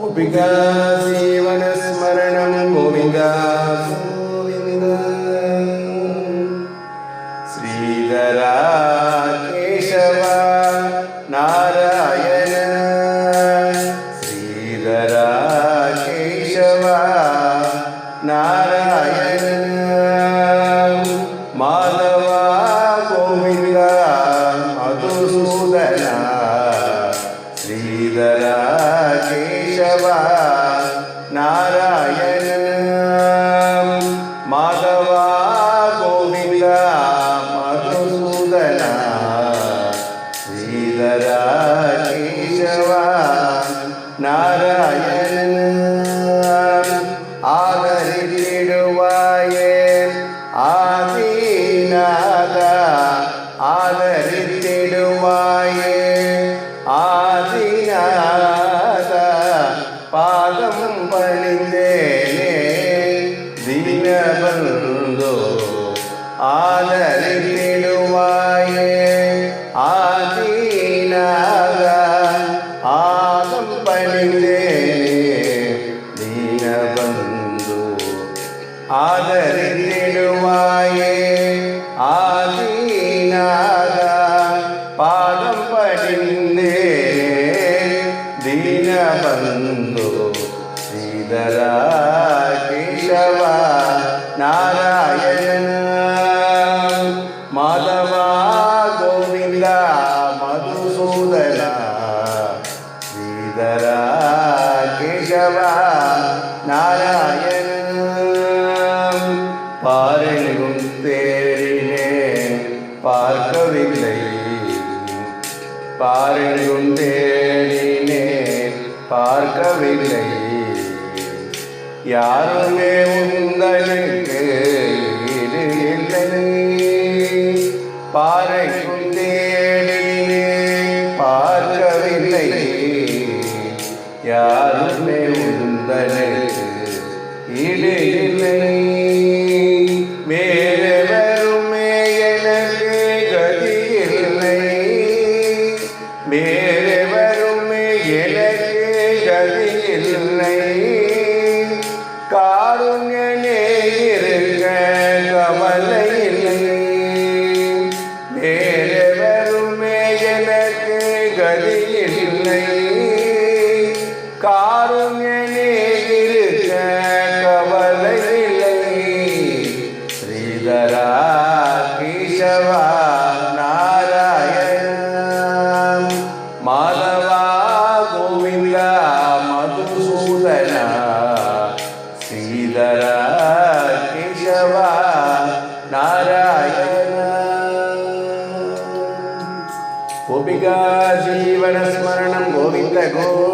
गोपिका जीवनस्मरणं गोविन्दा गोविन्द श्रीधरा केशव नारायण श्रीधरा केशव नारायण माधवा गोविन्द मधुसूदना श्रीधरा கேசவா நாராயண மாதவா கோவிந்தா மதுசூதனா. ஸ்ரீதரா கேசவா நாராயண ஆதரித்திடுவாயே ஆதிநாதா. ஆதரித்திடுவாயே പാദം പണിഞ്ഞേനെ ദീനബന്ധു ആദരിത്തിടുവായേ ആദീനാക ആദം പണിഞ്ഞേനെ ദീനബന്ധു ആദരിത്തിടുവായേ ആദീനാക പാദം പണിഞ്ഞേ ദീനബന്ധു. சுந்தரா கேசவா நாராயண மாதவா கோவிந்தா மதுசூதனா ஸ்ரீதரா கேசவா நாராயண பாரெங்கும் தேரினே பார்க்கவில்லை பாரெங்கும் தேரினே பார்க்கவில்லை யாருமே உங்களுக்கு இது இல்லை பாறைக்கும் தேடினேன் பார்க்கவில்லை. யாருமே உங்களுக்கு இது இல்லை வேறு வருமே எனக்கு கதி இல்லை கவலையில் இல்லை வருமே எனக்கு கதியில்லை. இல்லை இருக்க கவலை ஸ்ரீதரா கேசவா நாராயண மாதவா கோவிந்தா மதுசூதனா. गोपिका जीवनस्मरणं गोविन्द गोविन्द